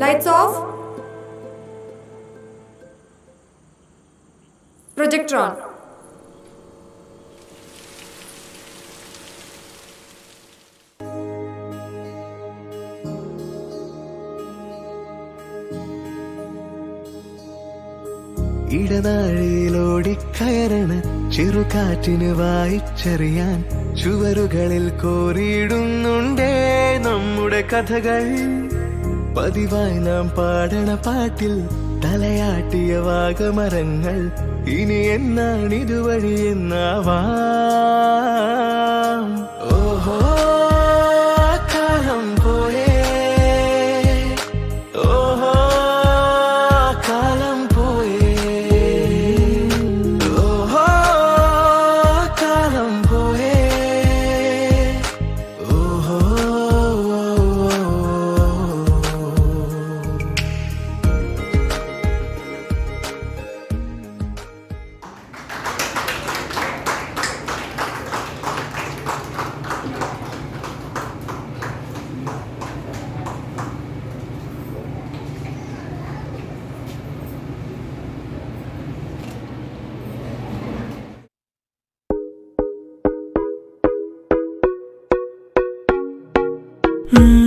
Lights off projector on ഇടനാഴിയിലോടിക്കയറണ് ചെറുകാറ്റിന് വായിച്ചറിയാൻ ചുവരുകളിൽ കോറിയിടുന്നുണ്ടേ നമ്മുടെ കഥകൾ. പതിവായി നാം പാടണ പാട്ടിൽ തലയാട്ടിയ വാഗമരങ്ങൾ. ഇനി എന്നാണിതുവഴി എന്നാവാം? Mm.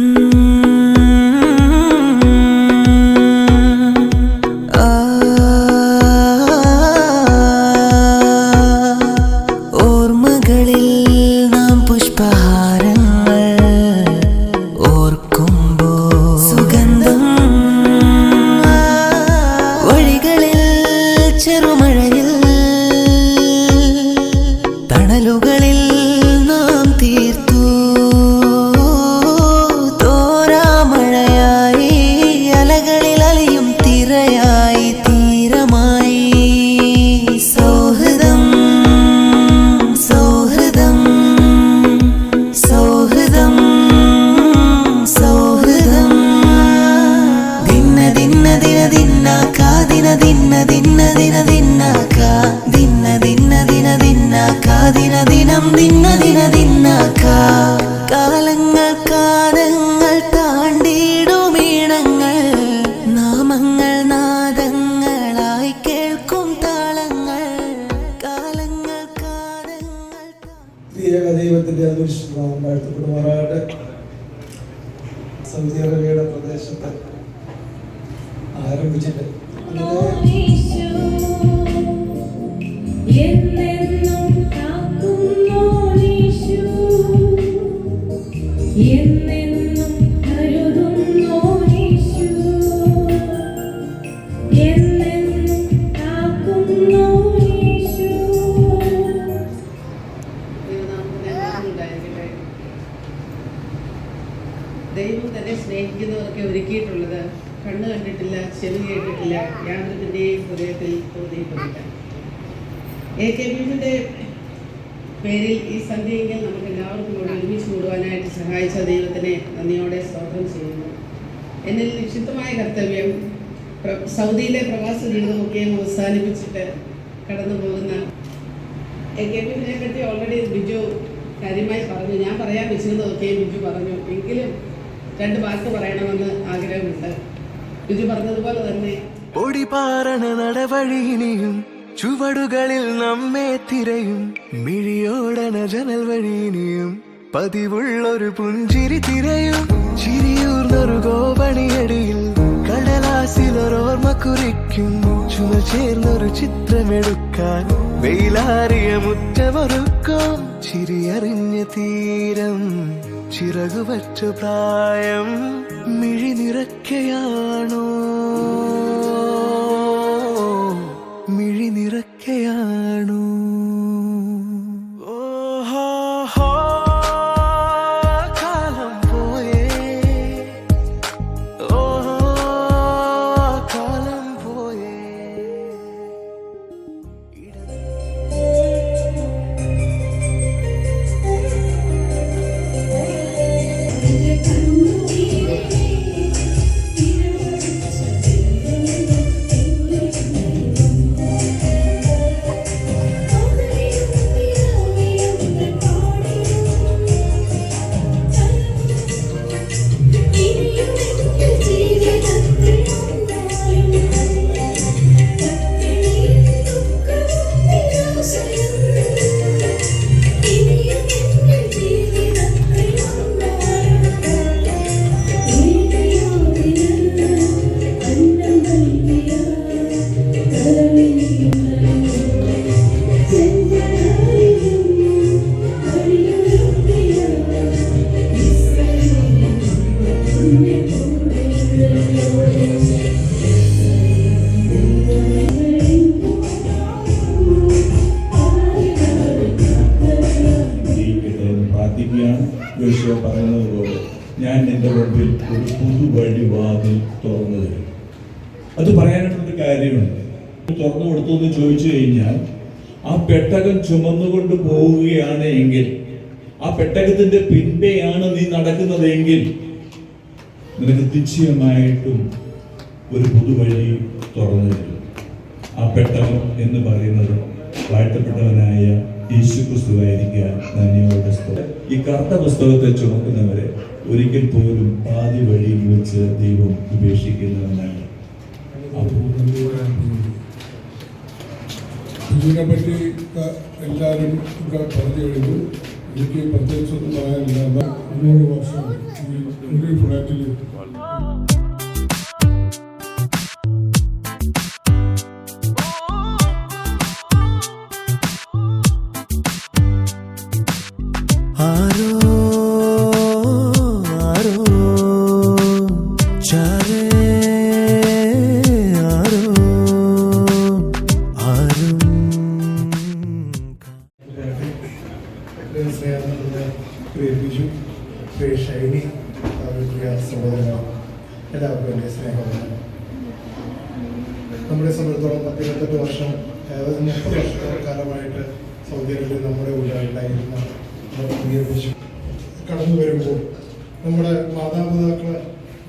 ആരംഭിച്ചിട്ട് എന്നിൽ നിക്ഷിപ്തമായ കർത്തവ്യം സൗദിയിലെ പ്രവാസ ജീവിതമൊക്കെയും അവസാനിപ്പിച്ചിട്ട് കടന്നു പോകുന്ന എ കെ പിനെ പറ്റി ഓൾറെഡി ബിജു കാര്യമായി പറഞ്ഞു. ഞാൻ പറയാൻ വെച്ചിരുന്നതൊക്കെ ബിജു പറഞ്ഞു. എങ്കിലും രണ്ട് വാക്ക് പറയണമെന്ന് ആഗ്രഹമുണ്ട്. ബിജു പറഞ്ഞതുപോലെ തന്നെ പൊടിപാറണ നടവഴിയിനിയും ചുവടുകളിൽ നമ്മെ തിരയും. മിഴിയോടണ ജനൽ വഴിയിനിയും പതിവുള്ളൊരു പുഞ്ചിരി തിരയും. ഗോപണിയടിയിൽ കടലാസിലൊരോർമ്മ കുറിക്കും ചുമ ചേർന്നൊരു ചിത്രമെടുക്കാൻ വെയിലാറിയ മുറ്റമൊരുക്കും? ചിരിയറിഞ്ഞ തീരം ചിറകുവറ്റ പ്രായം മിഴി നിറയ്ക്കയാണോ പറഞ്ഞിരിക്കുകയാണ് യോശുവ പറയുന്നത് പോലെ ഞാൻ നിന്റെ മുമ്പിൽ ഒരു പുതുവഴി വാതിൽ തുറന്നു തരും. അത് പറയാനായിട്ടൊരു കാര്യമുണ്ട്. തുറന്നു കൊടുത്തു എന്ന് ചോദിച്ചു കഴിഞ്ഞാൽ ആ പെട്ടകം ചുമന്നുകൊണ്ട് പോവുകയാണ് എങ്കിൽ ആ പെട്ടകത്തിന്റെ പിൻപെയാണ് നീ നടക്കുന്നത് നടക്കുന്നതെങ്കിൽ നിനക്ക് നിശ്ചയമായിട്ടും ഒരു പുതുവഴി തുറന്നു തരും. ആ പെട്ടകം എന്ന് പറയുന്നത് വാഴ്ത്തപ്പെട്ടവനായ യേശു ക്രിസ്തുവായിരിക്കാൻ നന്ദിയോടെ ഈ കറുത്ത പുസ്തകത്തെ ചുമക്കുന്നവരെ ഒരിക്കൽ പോലും പാതി വഴിയിൽ വെച്ച് ദൈവം ഉപേക്ഷിക്കുന്നവനാണ്. അപ്പോൾ ഇതിനെ പറ്റി എല്ലാവരും ഇവിടെ പറഞ്ഞു കഴിഞ്ഞു. എനിക്ക് പ്രത്യേകിച്ചൊന്നും പറയാനില്ല. നൂറ് വർഷം ഈ ഫ്ലാറ്റിൽ എല്ലാവർക്കും എന്റെ സ്നേഹമാണ്. നമ്മുടെ സംബന്ധിച്ചോളം പത്തിരുപത്തെട്ട് വർഷം ഏകദേശം മുപ്പത് വർഷക്കാലമായിട്ട് സൗദി അറേബ്യയിൽ നമ്മുടെ കൂടെ ഉണ്ടായിരുന്ന കടന്നു വരുമ്പോൾ നമ്മുടെ മാതാപിതാക്കൾ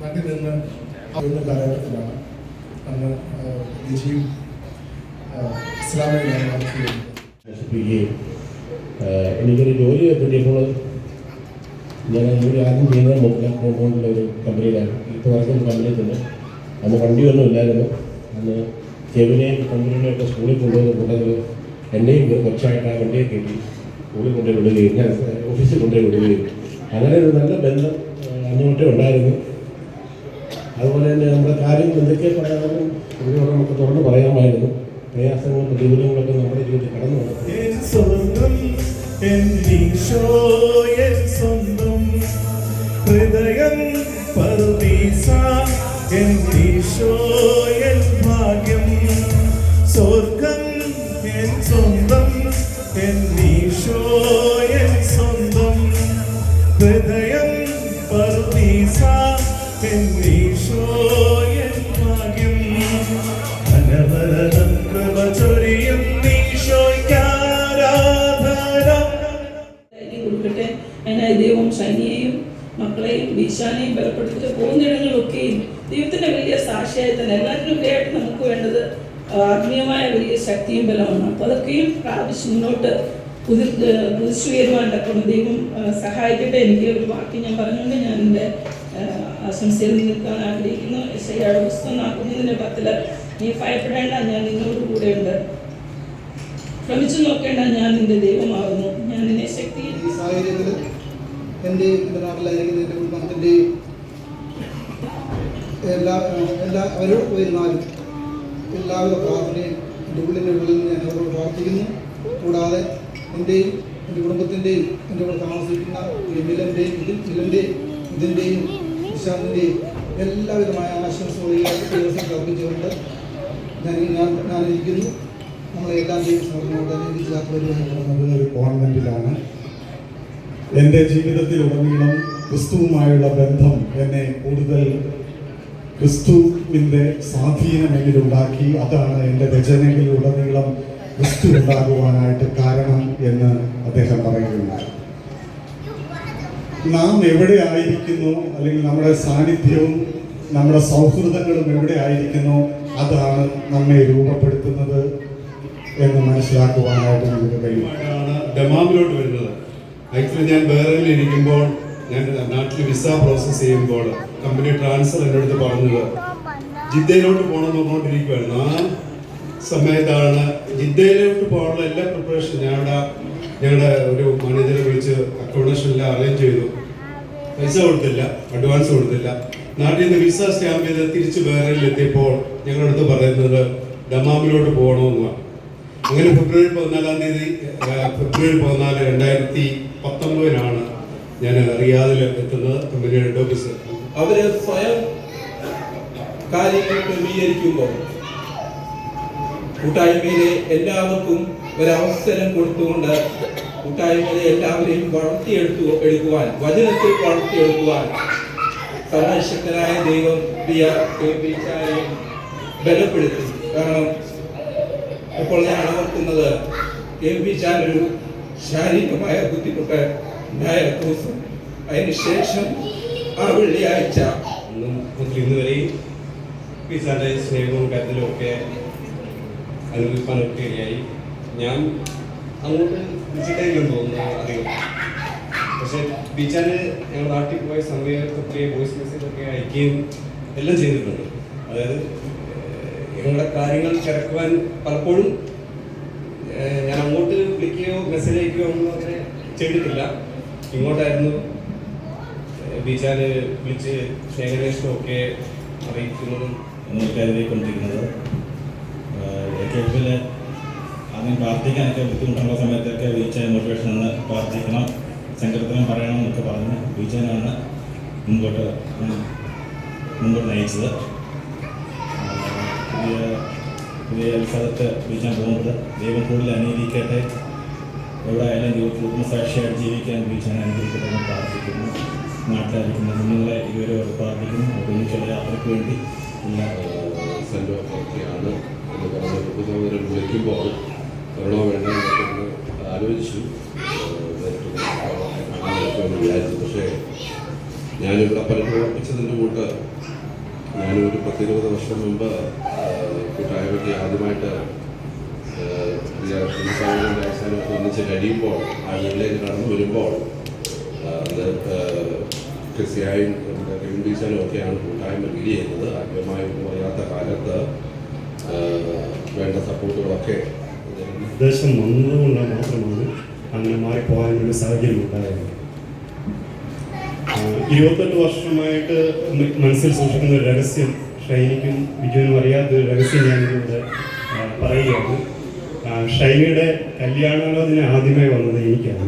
നാട്ടിൽ നിന്ന് വരുന്ന കാലഘട്ടത്തിലാണ് അന്ന് വിജയും ചെയ്യുന്നത് എനിക്കൊരു ജോലി കിട്ടിയപ്പോൾ ഞാൻ ഒരു ആദ്യം ചെയ്യുന്നത് മുക്കില കോമ്പൗണ്ടിലെ ഒരു കമ്പനിയിലാണ്. ഇപ്പോൾ വർഷം കമ്പനിയിൽ തന്നെ അന്ന് വണ്ടിയൊന്നും ഇല്ലായിരുന്നു. അന്ന് ചെവിനെയും കമ്പനിയുടെയൊക്കെ സ്കൂളിൽ കൊണ്ടുവന്ന് കൊണ്ടത് എന്നെയും കുറച്ചായിട്ട് ആ വണ്ടിയെ കയറ്റി സ്കൂളിൽ കൊണ്ടുപോയി വിടുകയും ഞാൻ ഓഫീസിൽ കൊണ്ടുപോയി വിടുകയും അങ്ങനെ ഒരു നല്ല ബന്ധം ആഹ് ഉണ്ടായിരുന്നു. അതുപോലെ തന്നെ നമ്മുടെ കാര്യങ്ങൾ എന്തൊക്കെ പറയാനും ഇതിനോട് നമുക്ക് തുറന്ന് പറയാമായിരുന്നു. പ്രയാസങ്ങളും പ്രതികൂലങ്ങളൊക്കെ നമ്മുടെ ജീവിതത്തിൽ കടന്നു വന്നു. എൻ സ്വന്തം ഹൃദയം പറുദീസ ഈശോ ഭാഗ്യം. സ്വർഗം എൻ സ്വന്തം എൻ അതിനായി ദൈവം ശനിയെയും മക്കളെയും വീശാനെയും ബലപ്പെടുത്തിട്ട് പോകുന്നിടങ്ങളിലൊക്കെയും ദൈവത്തിന്റെ വലിയ സാക്ഷിയായി തന്നെ എല്ലാത്തിനും ആയിട്ട് നമുക്ക് വേണ്ടത് ആത്മീയമായ വലിയ ശക്തിയും ബലമാണ് അപ്പോൾ അതൊക്കെയും പ്രാപിച്ച് മുന്നോട്ട് കുതി കുതിച്ചുയരുവാൻ തക്കണം ദൈവം സഹായിക്കട്ടെ എനിക്ക് ഒരു വാക്ക് ഞാൻ പറഞ്ഞുകൊണ്ട് ഞാൻ എന്റെ ആശംസയിൽ നിൽക്കാൻ ആഗ്രഹിക്കുന്നു. ശരിയാട് പുസ്തകം നാൽപ്പത്തിന്റെ പത്തിൽ നീ ഭയപ്പെടേണ്ട ഞാൻ നിന്നോട് കൂടെയുണ്ട്. ശ്രമിച്ചു നോക്കേണ്ട ഞാൻ നിന്റെ ദൈവമാകുന്നു. ഞാൻ നിന്നെ ശക്തി എന്റെ എന്റെ നാട്ടിലായിരിക്കുന്ന എന്റെ കുടുംബത്തിന്റെ എല്ലാ എല്ലാ അവരോട് പോയിരുന്നാലും എല്ലാവിധ പ്രാർത്ഥനയും എന്റെ ഉള്ളിന്റെ ഉള്ളിൽ നിന്ന് ഞാൻ അവരോട് പ്രാർത്ഥിക്കുന്നു. കൂടാതെ എന്റെയും എന്റെ കുടുംബത്തിന്റെയും എന്റെ കൂടെ താമസിക്കുന്ന ഈ മിലന്റെയും ഇതിൽ മിലന്റെയും ഇതിന്റെയും വിശാന്തിന്റെയും എല്ലാവിധമായ ആശംസകളെയും അർപ്പിച്ചുകൊണ്ട് ഞാൻ ഞാൻ ഞാനിരിക്കുന്നു നമ്മളെല്ലാം ദൈവം സമർപ്പണത്തോടെ നീതിച്ചാത്ത വരുവാൻ ഒരു കോൺവെന്റിലാണ് എന്റെ ജീവിതത്തിലുടനീളം ക്രിസ്തുവുമായുള്ള ബന്ധം എന്നെ കൂടുതൽ ക്രിസ്തുവിന്റെ സ്വാധീനം എന്നിലുണ്ടാക്കി അതാണ് എന്റെ ഉടനീളം ക്രിസ്തു ഉണ്ടാകുവാനായിട്ട് കാരണം എന്ന് അദ്ദേഹം പറയുന്നു നാം എവിടെ ആയിരിക്കുന്നു? അല്ലെങ്കിൽ നമ്മുടെ സാന്നിധ്യവും നമ്മുടെ സൗഹൃദങ്ങളും എവിടെ ആയിരിക്കുന്നു? അതാണ് നമ്മെ രൂപപ്പെടുത്തുന്നത് എന്ന് മനസ്സിലാക്കുവാനായിട്ട് നമുക്ക് കഴിയും. ആക്ച്വലി ഞാൻ ബഹ്റൈനിൽ ഇരിക്കുമ്പോൾ ഞാൻ നാട്ടിൽ വിസ പ്രോസസ്സ് ചെയ്യുമ്പോൾ കമ്പനി ട്രാൻസ്ഫർ എന്റെ അടുത്ത് പറഞ്ഞത് ജിദ്ദയിലോട്ട് പോകണം പറഞ്ഞുകൊണ്ടിരിക്കുവായിരുന്നു ആ സമയത്താണ് ജിദ്ദയിലോട്ട് പോകാനുള്ള എല്ലാ പ്രിപ്പറേഷൻ ഞങ്ങളുടെ ഞങ്ങളുടെ ഒരു മാനേജറെ വിളിച്ച് അക്കോമഡേഷൻ എല്ലാം അറേഞ്ച് ചെയ്തു. പൈസ കൊടുത്തില്ല അഡ്വാൻസ് കൊടുത്തില്ല. നാട്ടിൽ നിന്ന് വിസ സ്റ്റാമ്പ് ചെയ്ത് തിരിച്ച് ബഹ്റൈനിൽ എത്തിയപ്പോൾ ഞങ്ങളുടെ അടുത്ത് പറയുന്നത് ഡമാമിലോട്ട് പോകണമെന്നാണ് അങ്ങനെ ഫെബ്രുവരി പതിനാലാം തീയതി ഫെബ്രുവരി പതിനാല് രണ്ടായിരത്തി പത്തൊമ്പതിനാണ് ഞാൻ റിയാദിൽ എത്തുന്നത് കമ്പനി ഹെഡ് ഓഫീസ് അവർ സ്വയം കാര്യങ്ങൾ ക്രമീകരിക്കുമ്പോൾ കൂട്ടായ്മയിലെ എല്ലാവർക്കും ഒരവസരം കൊടുത്തുകൊണ്ട് കൂട്ടായ്മയിലെ എല്ലാവരെയും വളർത്തിയെടുത്തു എടുക്കുവാൻ വചനത്തിൽ വളർത്തിയെടുക്കുവാൻ സർവശക്തനായ ദൈവം ബലപ്പെടുത്തി. കാരണം ഇപ്പോൾ ഞാൻ ഓർക്കുന്നത് കെ പി ചാൻ ഒരു ശാരീരികമായ ബുദ്ധിമുട്ട് ദിവസം. അതിനുശേഷം ആ വെള്ളിയാഴ്ച മുതൽ സ്നേഹവും കരുതലും ഒക്കെ അനുഭവിക്കാനൊക്കെ ഇടയായി ഞാൻ അങ്ങോട്ട് വിളിച്ചിട്ടായിരിക്കും തോന്നുന്നു അധികം പക്ഷെ ബീച്ചാന് ഞങ്ങൾ നാട്ടിൽ പോയ സമയത്തൊക്കെ വോയിസ് മെസ്സേജ് ഒക്കെ അയക്കുകയും എല്ലാം ചെയ്തിട്ടുണ്ട്. അതായത് ഞങ്ങളുടെ കാര്യങ്ങൾ ചേർക്കുവാൻ പലപ്പോഴും വിളിക്കുകയോ മെസ്സേജ് അയക്കുകയോ ഒന്നും അങ്ങനെ ചെയ്തിട്ടില്ല. ഇങ്ങോട്ടായിരുന്നു ബീച്ചാൽ വിളിച്ച് ശേഖരേഷനൊക്കെ അറിയിക്കുന്നതും കരുതിക്കൊണ്ടിരിക്കുന്നത് എ കെ എഫിൽ ആദ്യം പ്രാർത്ഥിക്കാനൊക്കെ ബുദ്ധിമുട്ടുള്ള സമയത്തൊക്കെ വീഴ്ച മോട്ടിവേഷൻ എന്ന് പ്രാർത്ഥിക്കണം സങ്കീർത്തനം പറയണം എന്നൊക്കെ പറഞ്ഞ് വീഴ്ചനാണ് മുമ്പോട്ട് മുമ്പോട്ട് നയിച്ചത്. പുതിയ പുതിയ സ്ഥലത്ത് ബീച്ചാൻ പോകുന്നത്. ദൈവം കൂടുതൽ അനീതിക്കട്ടെ എവിടെ ആയാലും ദൈവത്തിന് സാക്ഷിയായിട്ട് ജീവിക്കാൻ വീഴ്ചാൻ അനുഗ്രഹിക്കട്ടെ എന്ന് പ്രാർത്ഥിക്കുന്നു. നാട്ടിലായിരിക്കുന്ന നിങ്ങളെ ഇവരെ പ്രാർത്ഥിക്കുന്നു. ഒരുമിച്ചുള്ള യാത്രയ്ക്ക് വേണ്ടി എല്ലാ സെൻഡ് ഓഫ് ഒക്കെയാണ് എന്ന് പറഞ്ഞ് ഉപസഹോദരൻ വിളിക്കുമ്പോൾ വരണോ വേണ്ട ആലോചിച്ചു. വിചാരിച്ചു പക്ഷേ ഞാനിവിടെ പരിപ്രവർത്തിച്ചതിന്റെ കൂട്ട് ഞാനൊരു പത്തിരുപത് വർഷം മുമ്പ് കൂട്ടായ്മയ്ക്ക് ആദ്യമായിട്ട് അവസാനമൊക്കെ ഒന്നിച്ച് കഴിയുമ്പോൾ ആ വീട്ടിലേക്ക് കടന്നു വരുമ്പോൾ അത് ക്രിസ്ത്യായും കമ്മ്യൂണിറ്റീസാനും ഒക്കെയാണ് കൂട്ടായ്മ ലീഡ് ചെയ്യുന്നത്. ഒന്നും അറിയാത്ത കാലത്ത് വേണ്ട സപ്പോർട്ടുകളൊക്കെ നിർദ്ദേശം വന്നതുകൊണ്ട് മാത്രമാണ് അങ്ങനെ മാറിപ്പോകാനൊരു സാഹചര്യം ഉണ്ടായത് ഇരുപത്തെട്ട് വർഷമായിട്ട് മനസ്സിൽ സൂക്ഷിക്കുന്ന ഒരു രഹസ്യം ഷൈനിക്കും വിജയനും അറിയാത്ത ഒരു രഹസ്യം ഞാനിവിടെ പറയുകയാണ്. ഷൈനിയുടെ കല്യാണാലോചന ആദ്യമായി വന്നത് എനിക്കാണ്.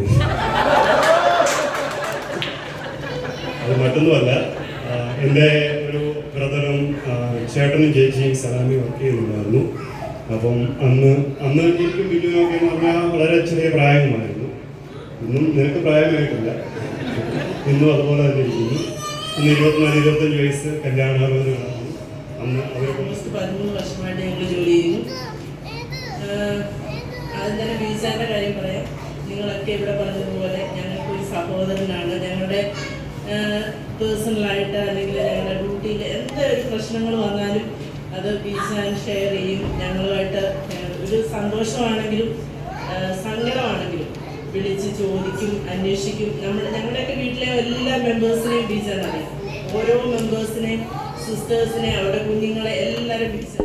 അത് മറ്റൊന്നുമല്ല. എന്റെ ഒരു ബ്രദറും ചേട്ടനും ചേച്ചിയും സലാമി വർക്ക് ചെയ്യുന്നുണ്ടായിരുന്നു. അപ്പം അന്ന് അന്ന് എനിക്കും ബില്ലുനൊക്കെ എന്ന് പറഞ്ഞാൽ വളരെ ചെറിയ പ്രായമായിരുന്നു ഇന്നും നിനക്ക് പ്രായമായിട്ടില്ല. ഇന്നും അതുപോലെ തന്നെ ഇരിക്കുന്നു. ഇന്ന് ഇരുപത്തിനാല് ഇരുപത്തഞ്ച് വയസ്സ് കല്യാണാലോചന അന്ന് അവർ നിങ്ങളൊക്കെ ഇവിടെ പറഞ്ഞതുപോലെ ഞങ്ങൾക്ക് ഒരു സഹോദരനാണ്. ഞങ്ങളുടെ പേഴ്സണലായിട്ട് അല്ലെങ്കിൽ ഞങ്ങളുടെ ഡ്യൂട്ടിയിൽ എന്തൊരു പ്രശ്നങ്ങൾ വന്നാലും അത് വീസാൻ ഷെയർ ചെയ്യും. ഞങ്ങളുമായിട്ട് ഒരു സന്തോഷമാണെങ്കിലും സങ്കടമാണെങ്കിലും വിളിച്ച് ചോദിക്കും അന്വേഷിക്കും. നമ്മൾ ഞങ്ങളുടെയൊക്കെ വീട്ടിലെ എല്ലാ മെമ്പേഴ്സിനെയും ടീച്ചർ അറിയാം. ഓരോ മെമ്പേഴ്സിനെയും സിസ്റ്റേഴ്സിനെ അവരുടെ കുഞ്ഞുങ്ങളെ എല്ലാവരും ബീച്ചാൻ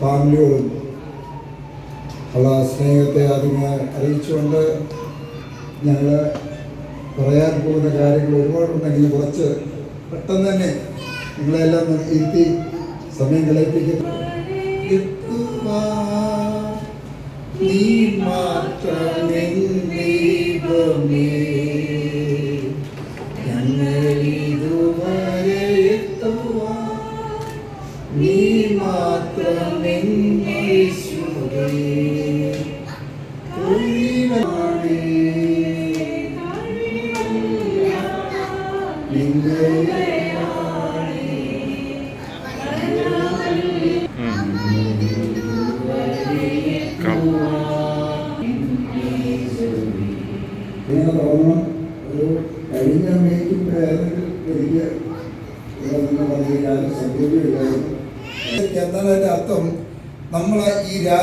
ഫാമിലിയോടും ഉള്ള സ്നേഹത്തെ അതിനെ അറിയിച്ചുകൊണ്ട് ഞങ്ങൾ പറയാൻ പോകുന്ന കാര്യങ്ങൾ ഒരുപാടുണ്ടെങ്കിലും കുറച്ച് പെട്ടെന്ന് തന്നെ നിങ്ങളെല്ലാം ഇരുത്തി സമയം കളയിപ്പിക്കുന്നു നീ മാത്രമെൻ മാത്രം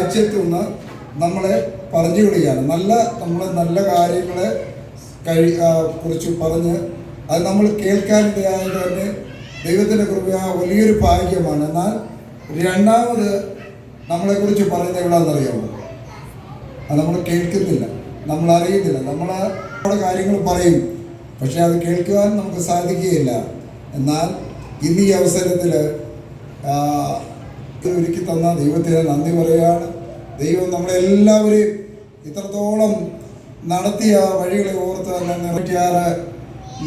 രാജ്യത്തു നിന്ന് നമ്മളെ പറഞ്ഞു വിടുകയാണ് നല്ല നമ്മൾ നല്ല കാര്യങ്ങളെ കഴി കുറിച്ച് പറഞ്ഞ് അത് നമ്മൾ കേൾക്കാനിടയായത് തന്നെ ദൈവത്തിന്റെ കൃപ വലിയൊരു ഭാഗ്യമാണ്. എന്നാൽ രണ്ടാമത് നമ്മളെക്കുറിച്ച് പറയുന്നത് എവിടെയാണെന്നറിയാമോ അത് നമ്മൾ കേൾക്കുന്നില്ല. നമ്മൾ അറിയുന്നില്ല. നമ്മൾ നമ്മുടെ കാര്യങ്ങൾ പറയും. പക്ഷേ അത് കേൾക്കുവാൻ നമുക്ക് സാധിക്കുകയില്ല. എന്നാൽ ഇന്ന് ഈ അവസരത്തിൽ ഒരുക്കി തന്ന ദൈവത്തിന് നന്ദി പറയുകയാണ്. ദൈവം നമ്മളെല്ലാവരെയും ഇത്രത്തോളം നടത്തിയ വഴികളെ ഓർത്ത് നൂറ്റിയാറ്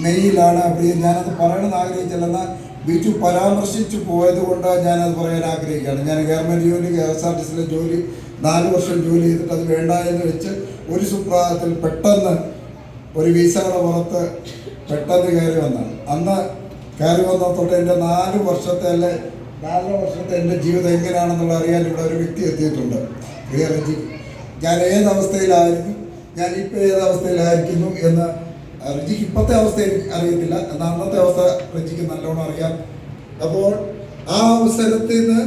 മെയ്യിലാണ് പ്രിയ ഞാനത് പറയണമെന്ന് ആഗ്രഹിച്ചില്ലെന്ന് ബിജു പരാമർശിച്ചു പോയത് കൊണ്ട് ഞാനത് പറയാൻ ആഗ്രഹിക്കുകയാണ്. ഞാൻ ഗവൺമെന്റ് ജോലി കെ എസ് ആർ ടി സിയിലെ ജോലി നാല് വർഷം ജോലി ചെയ്തിട്ട് അത് വേണ്ട എന്ന് വെച്ച് ഒരു സുപ്രഭാതത്തിൽ പെട്ടെന്ന് ഒരു വിസയുടെ പുറത്ത് പെട്ടെന്ന് കയറി വന്നാണ് അന്ന് കയറി വന്ന തൊട്ട് എന്റെ നാല് വർഷത്തെ അല്ലെ നാലര വർഷത്തെ എന്റെ ജീവിതം എങ്ങനെയാണെന്നുള്ള അറിയാൻ ഇവിടെ ഒരു വ്യക്തി എത്തിയിട്ടുണ്ട്. റജി ഞാൻ ഏത് അവസ്ഥയിലായിരുന്നു ഞാൻ ഇപ്പോൾ ഏത് അവസ്ഥയിലായിരിക്കുന്നു എന്ന് റജിക്ക് ഇപ്പോഴത്തെ അവസ്ഥ അറിയത്തില്ല. എന്നാൽ അന്നത്തെ അവസ്ഥ റജിക്ക് നല്ലോണം അറിയാം. അപ്പോൾ ആ അവസരത്തിൽ നിന്ന്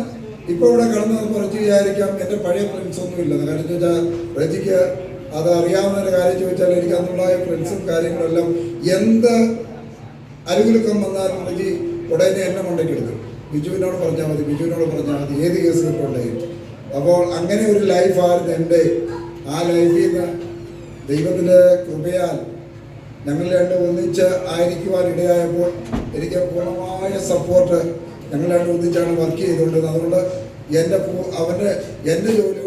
ഇപ്പോൾ ഇവിടെ കടന്നു വന്നപ്പോൾ റജി വിചാരിക്കാം. എന്റെ പഴയ ഫ്രണ്ട്സ് ഒന്നും ഇല്ലെന്ന് കാര്യം വെച്ചാൽ റജിക്ക് അത് അറിയാവുന്ന കാര്യം ചോദിച്ചാൽ എനിക്ക് അന്നുള്ള ഫ്രണ്ട്സും കാര്യങ്ങളെല്ലാം എന്ത് അലുകുലുക്കം വന്നാലും റജി ഉടനെ എന്നെ കൊണ്ടേക്ക് എടുക്കും ബിജുവിനോട് പറഞ്ഞാൽ മതി. ബിജുവിനോട് പറഞ്ഞാൽ മതി. ഏത് കേസ് കിട്ടുണ്ടെങ്കിൽ അപ്പോൾ അങ്ങനെ ഒരു ലൈഫായിരുന്നു എന്റെ ആ ലൈഫിൽ നിന്ന് ദൈവത്തിന്റെ കൃപയാൽ ഞങ്ങൾ രണ്ട് ഒന്നിച്ച് ആയിരിക്കുവാൻ ഇടയായപ്പോൾ എനിക്ക് പൂർണമായ സപ്പോർട്ട് ഞങ്ങൾ രണ്ട് ഒന്നിച്ചാണ് വർക്ക് ചെയ്തുകൊണ്ടിരുന്നത്. അതുകൊണ്ട് എന്റെ അവന്റെ എന്റെ ജോലിയോട്